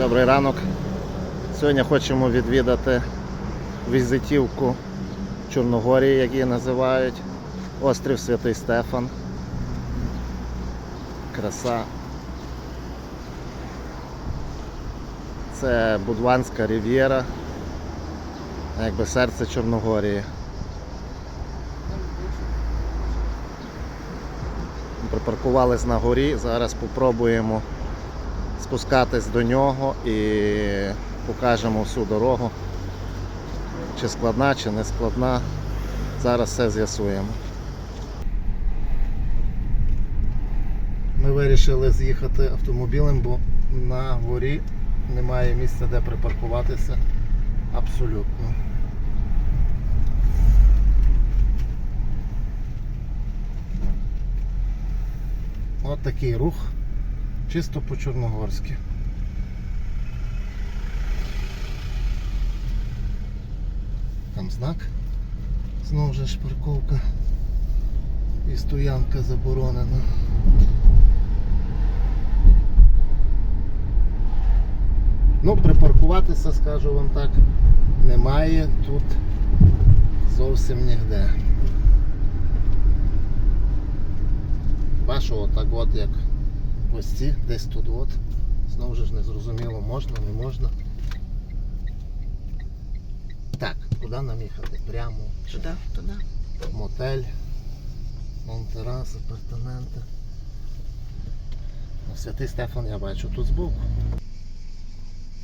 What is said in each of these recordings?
Добрий ранок. Сьогодні хочемо відвідати візитівку Чорногорії, як її називають. Острів Святий Стефан. Краса. Це Будванська рів'єра, якби серце Чорногорії. Припаркувались на горі, зараз спробуємо спускатись до нього і покажемо всю дорогу. Чи складна, чи не складна. Зараз все з'ясуємо. Ми вирішили з'їхати автомобілем, бо на горі немає місця, де припаркуватися. Абсолютно. От такий рух, чисто по-чорногорськи. Там знак. Знову ж парковка і стоянка заборонена. Ну, припаркуватися, скажу вам так, немає тут зовсім ніде. Вашого так от як ось ці, десь тут от. Знову ж не зрозуміло, можна, не можна. Так, куди нам їхати? Прямо. Туди, туди. мотель, монтерас, апартаменти. Ну, Святий Стефан я бачу тут збоку.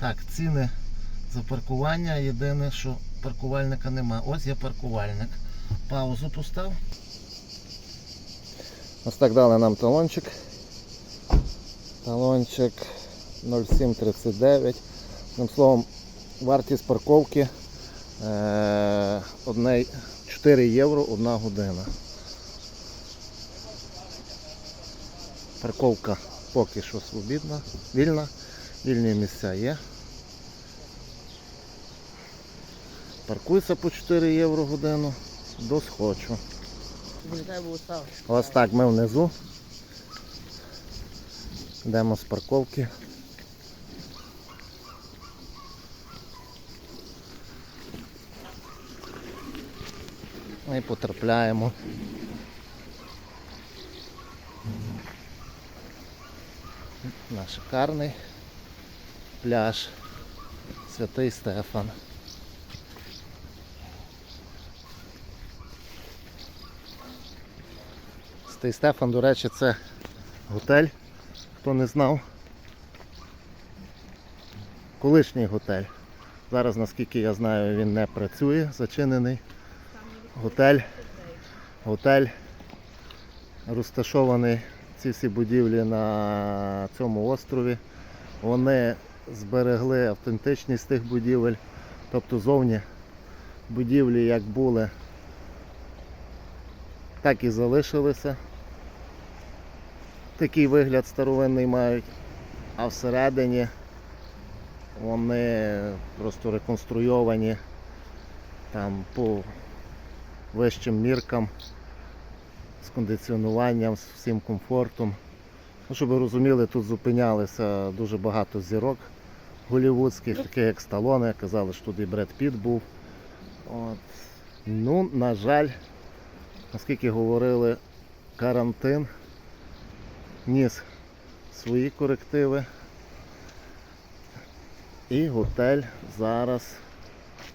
Так, ціни за паркування. Єдине, що паркувальника нема. Ось є паркувальник. Паузу постав. Ось так дали нам талончик. Талончик 0739. Одним словом, вартість парковки е, 4 євро одна година. Парковка поки що свобідна, вільна, вільні місця є. Паркується по 4 євро годину до схочу. Ось так ми внизу. Йдемо з парковки. І потрапляємо. На шикарний пляж Святий Стефан. Святий Стефан, до речі, це готель, хто не знав. Колишній готель. Зараз, наскільки я знаю, він не працює, зачинений. Готель. Готель розташований ці всі будівлі на цьому острові. Вони зберегли автентичність тих будівель. Тобто зовні будівлі як були, так і залишилися. Такий вигляд старовинний мають, а всередині вони просто реконструйовані там по вищим міркам, з кондиціонуванням, з всім комфортом. Ну, щоб ви розуміли, тут зупинялися дуже багато зірок голівудських, таких як Сталоне, казали, що тут і Бред Піт був. От. Ну, на жаль, наскільки говорили, карантин ніс свої корективи. І готель зараз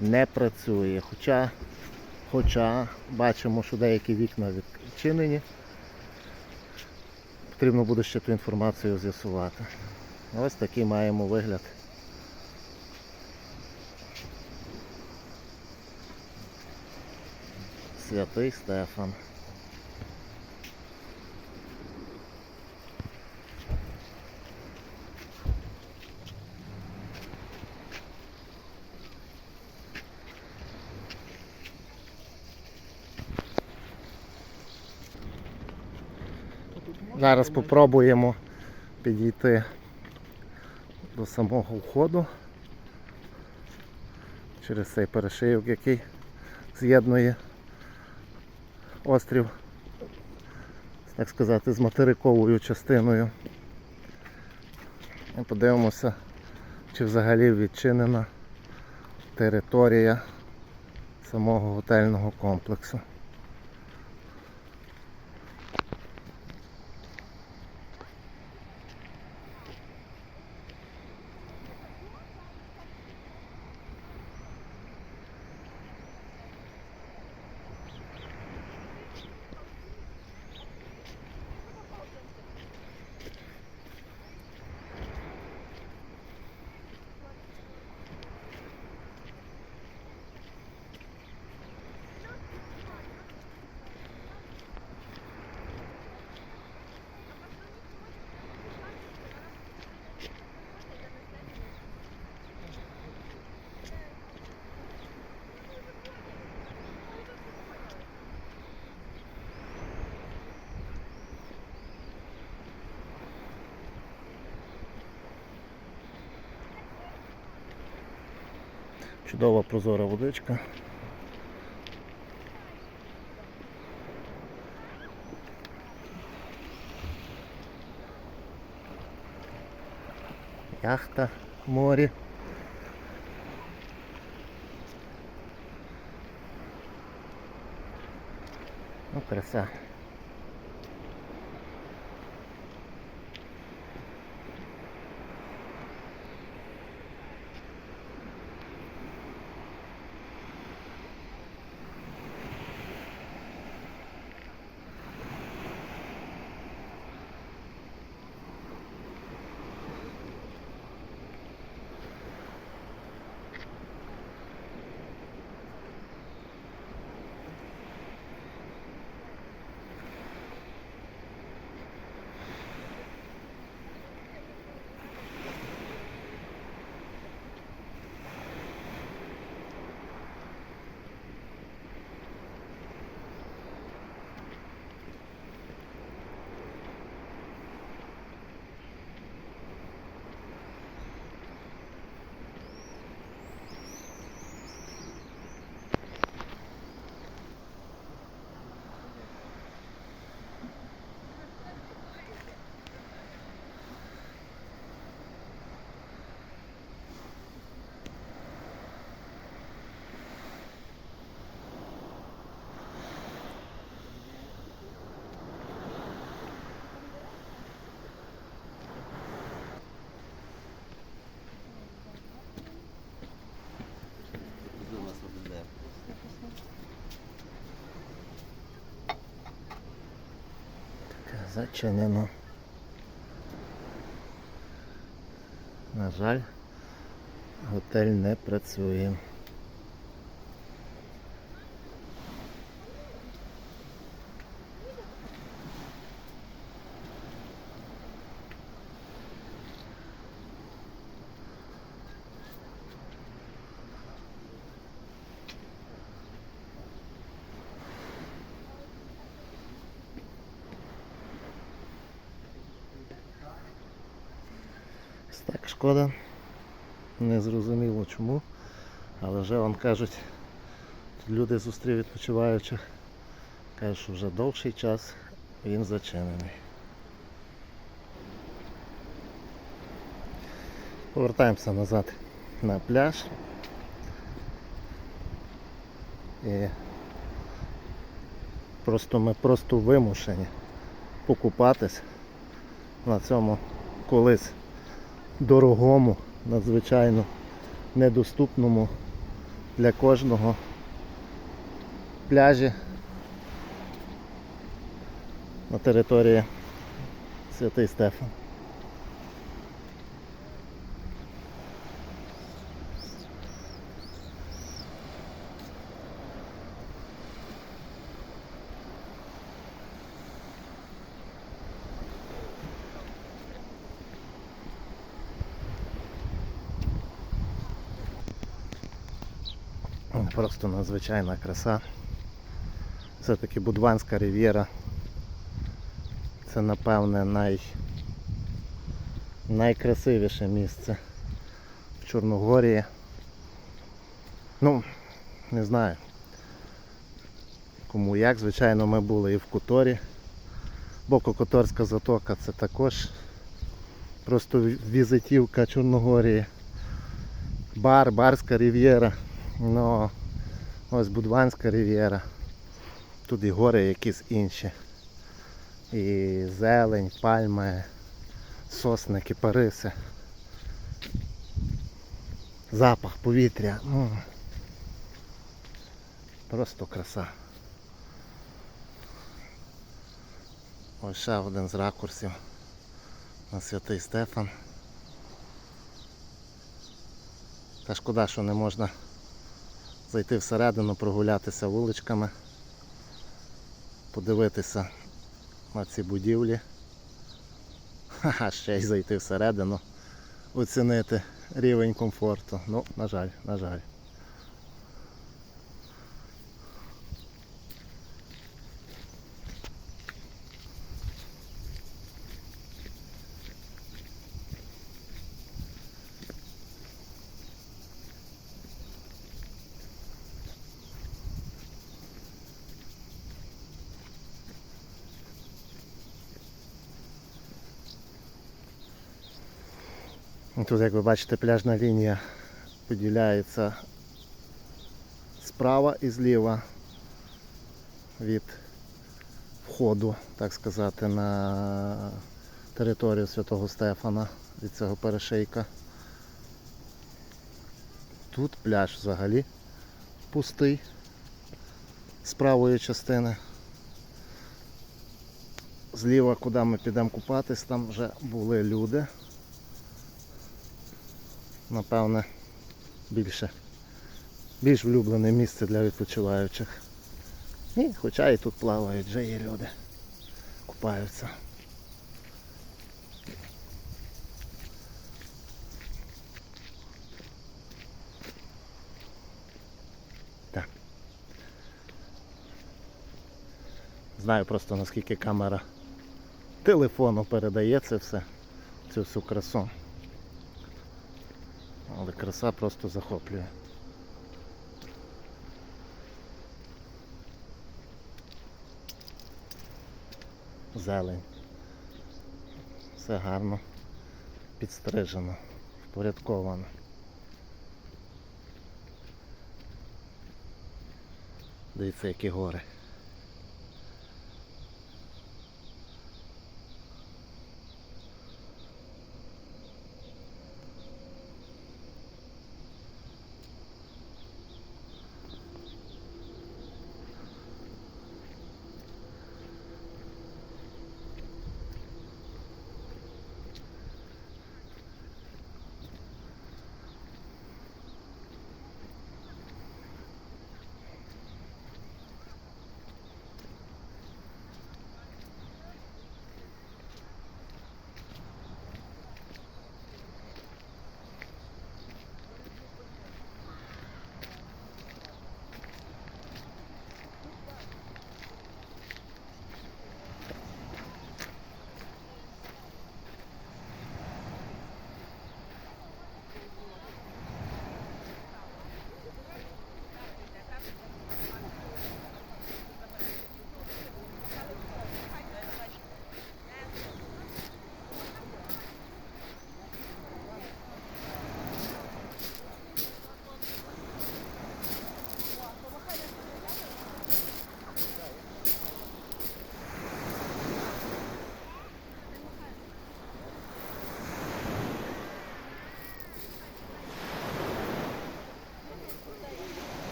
не працює. Хоча, хоча бачимо, що деякі вікна відчинені. Потрібно буде ще ту інформацію з'ясувати. Ось такий маємо вигляд. Святий Стефан. Зараз спробуємо підійти до самого входу через цей перешийок, який з'єднує острів, так сказати, з материковою частиною. І подивимося чи взагалі відчинена територія самого готельного комплексу. Чудова прозора водичка. Яхта в морі. Ну, краса. Зачинено. На жаль, готель не працює. Так, шкода. Не зрозуміло чому. Але вже вам кажуть, люди зустрів відпочиваючих. Кажуть, що вже довший час він зачинений. Повертаємося назад на пляж. І просто ми просто вимушені покупатись на цьому колись дорогому, надзвичайно недоступному для кожного пляжі на території Святий Стефан. Просто надзвичайна краса. Все-таки Будванська рів'єра. Це напевне най... найкрасивіше місце в Чорногорії. Ну, не знаю. Кому як, звичайно, ми були і в Куторі. Боко-Которська затока це також просто візитівка Чорногорії. бар, барська рів'єра. Ну, ось Будванська рів'єра. Тут і гори якісь інші. І зелень, пальми, сосни, кипариси. Запах повітря. м. Просто краса. Ось ще один з ракурсів на святий Стефан. Та шкода, що не можна зайти всередину, прогулятися вуличками, подивитися на ці будівлі. Ха-ха, ще й зайти всередину, оцінити рівень комфорту. Ну, на жаль, на жаль. Тут, як ви бачите, пляжна лінія поділяється справа і зліва від входу, так сказати, на територію Святого Стефана від цього перешийка. Тут пляж взагалі пустий з правої частини. Зліва, куди ми підемо купатись, там вже були люди напевне, більше. Більш влюблене місце для відпочиваючих. І, хоча і тут плавають, вже є люди. Купаються. Так. Знаю просто наскільки камера телефону передає це все, цю всю красу. Але краса просто захоплює. Зелень. Все гарно підстрижено, впорядковано. Дивіться, які гори.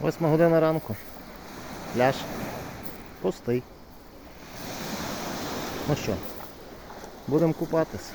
Восьма година ранку. Пляж пустий. Ну що, будемо купатися.